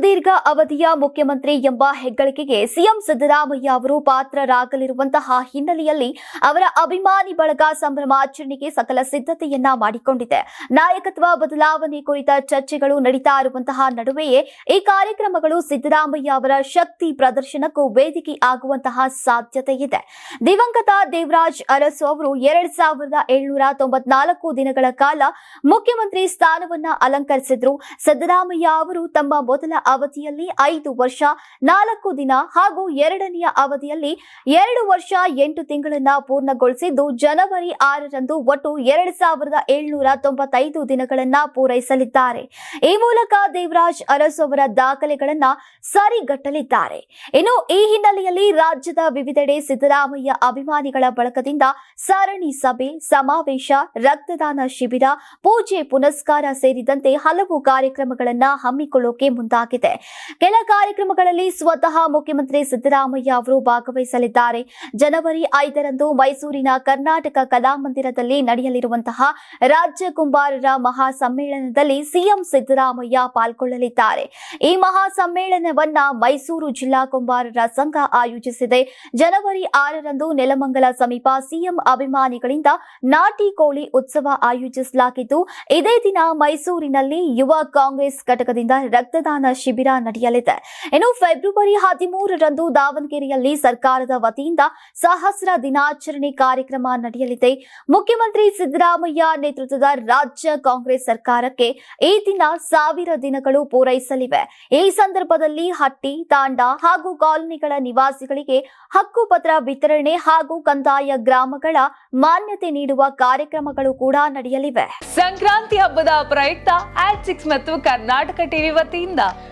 ಸುದೀರ್ಘ ಅವಧಿಯ ಮುಖ್ಯಮಂತ್ರಿ ಎಂಬ ಹೆಗ್ಗಳಿಕೆಗೆ ಸಿಎಂ ಸಿದ್ದರಾಮಯ್ಯ ಅವರು ಪಾತ್ರರಾಗಲಿರುವಂತಹ ಹಿನ್ನೆಲೆಯಲ್ಲಿ ಅವರ ಅಭಿಮಾನಿ ಬಳಗ ಸಂಭ್ರಮಾಚರಣೆಗೆ ಸಕಲ ಸಿದ್ಧತೆಯನ್ನ ಮಾಡಿಕೊಂಡಿದೆ. ನಾಯಕತ್ವ ಬದಲಾವಣೆ ಕುರಿತ ಚರ್ಚೆಗಳು ನಡೀತಾ ಇರುವಂತಹ ನಡುವೆಯೇ ಈ ಕಾರ್ಯಕ್ರಮಗಳು ಸಿದ್ದರಾಮಯ್ಯ ಅವರ ಶಕ್ತಿ ಪ್ರದರ್ಶನಕ್ಕೂ ವೇದಿಕೆ ಆಗುವಂತಹ ಸಾಧ್ಯತೆ ಇದೆ. ದಿವಂಗತ ದೇವರಾಜ್ ಅರಸು ಅವರು ಎರಡ್ ಸಾವಿರದ ಏಳ್ನೂರ ತೊಂಬತ್ನಾಲ್ಕು ದಿನಗಳ ಕಾಲ ಮುಖ್ಯಮಂತ್ರಿ ಸ್ಥಾನವನ್ನ ಅಲಂಕರಿಸಿದ್ರು. ಸಿದ್ದರಾಮಯ್ಯ ಅವರು ತಮ್ಮ ಮೊದಲ ಅವಧಿಯಲ್ಲಿ ಐದು ವರ್ಷ, ನಾಲ್ಕು ದಿನ ಹಾಗೂ ಎರಡನೆಯ ಅವಧಿಯಲ್ಲಿ ಎರಡು ವರ್ಷ ಎಂಟು ತಿಂಗಳನ್ನ ಪೂರ್ಣಗೊಳಿಸಿದ್ದು ಜನವರಿ ಆರರಂದು ಒಟ್ಟು ಎರಡ್ ಸಾವಿರದ ಏಳ್ನೂರ ತೊಂಬತ್ತೈದು ದಿನಗಳನ್ನ ಪೂರೈಸಲಿದ್ದಾರೆ. ಈ ಮೂಲಕ ದೇವರಾಜ್ ಅರಸು ಅವರ ದಾಖಲೆಗಳನ್ನ ಸರಿಗಟ್ಟಲಿದ್ದಾರೆ. ಇನ್ನು ಈ ಹಿನ್ನೆಲೆಯಲ್ಲಿ ರಾಜ್ಯದ ವಿವಿಧೆಡೆ ಸಿದ್ದರಾಮಯ್ಯ ಅಭಿಮಾನಿಗಳ ಬಳಕದಿಂದ ಸರಣಿ ಸಭೆ, ಸಮಾವೇಶ, ರಕ್ತದಾನ ಶಿಬಿರ, ಪೂಜೆ, ಪುನಸ್ಕಾರ ಸೇರಿದಂತೆ ಹಲವು ಕಾರ್ಯಕ್ರಮಗಳನ್ನ ಹಮ್ಮಿಕೊಳ್ಳೋಕೆ ಮುಂದಾಗಿದೆ. ಕೆಲ ಕಾರ್ಯಕ್ರಮಗಳಲ್ಲಿ ಸ್ವತಃ ಮುಖ್ಯಮಂತ್ರಿ ಸಿದ್ದರಾಮಯ್ಯ ಅವರು ಭಾಗವಹಿಸಲಿದ್ದಾರೆ. ಜನವರಿ ಐದರಂದು ಮೈಸೂರಿನ ಕರ್ನಾಟಕ ಕಲಾಮಂದಿರದಲ್ಲಿ ನಡೆಯಲಿರುವಂತಹ ರಾಜ್ಯ ಕುಂಬಾರರ ಮಹಾ ಸಮ್ಮೇಳನದಲ್ಲಿ ಸಿಎಂ ಸಿದ್ದರಾಮಯ್ಯ ಪಾಲ್ಗೊಳ್ಳಲಿದ್ದಾರೆ. ಈ ಮಹಾ ಸಮ್ಮೇಳನವನ್ನ ಮೈಸೂರು ಜಿಲ್ಲಾ ಕುಂಬಾರರ ಸಂಘ ಆಯೋಜಿಸಿದೆ. ಜನವರಿ ಆರರಂದು ನೆಲಮಂಗಲ ಸಮೀಪ ಸಿಎಂ ಅಭಿಮಾನಿಗಳಿಂದ ನಾಟಿ ಕೋಳಿ ಉತ್ಸವ ಆಯೋಜಿಸಲಾಗಿದ್ದು, ಇದೇ ದಿನ ಮೈಸೂರಿನಲ್ಲಿ ಯುವ ಕಾಂಗ್ರೆಸ್ ಘಟಕದಿಂದ ರಕ್ತದಾನ ಶಿಬಿರ ನಡೆಯಲಿದೆ. ಇನ್ನು ಫೆಬ್ರವರಿ ಹದಿಮೂರರಂದು ದಾವಣಗೆರೆಯಲ್ಲಿ ಸರ್ಕಾರದ ವತಿಯಿಂದ ಸಹಸ್ರ ದಿನಾಚರಣೆ ಕಾರ್ಯಕ್ರಮ ನಡೆಯಲಿದೆ. ಮುಖ್ಯಮಂತ್ರಿ ಸಿದ್ದರಾಮಯ್ಯ ನೇತೃತ್ವದ ರಾಜ್ಯ ಕಾಂಗ್ರೆಸ್ ಸರ್ಕಾರಕ್ಕೆ ಈ ದಿನ ಸಾವಿರ ದಿನಗಳು ಪೂರೈಸಲಿವೆ. ಈ ಸಂದರ್ಭದಲ್ಲಿ ಹಟ್ಟಿ, ತಾಂಡ ಹಾಗೂ ಕಾಲೋನಿಗಳ ನಿವಾಸಿಗಳಿಗೆ ಹಕ್ಕುಪತ್ರ ವಿತರಣೆ ಹಾಗೂ ಕಂದಾಯ ಗ್ರಾಮಗಳ ಮಾನ್ಯತೆ ನೀಡುವ ಕಾರ್ಯಕ್ರಮಗಳು ಕೂಡ ನಡೆಯಲಿವೆ. ಸಂಕ್ರಾಂತಿ ಹಬ್ಬದ ಪ್ರಯುಕ್ತ ಆಟ್ ಸಿಕ್ಸ್ ಮತ್ತು ಕರ್ನಾಟಕ ಟಿವಿ ವತಿಯಿಂದ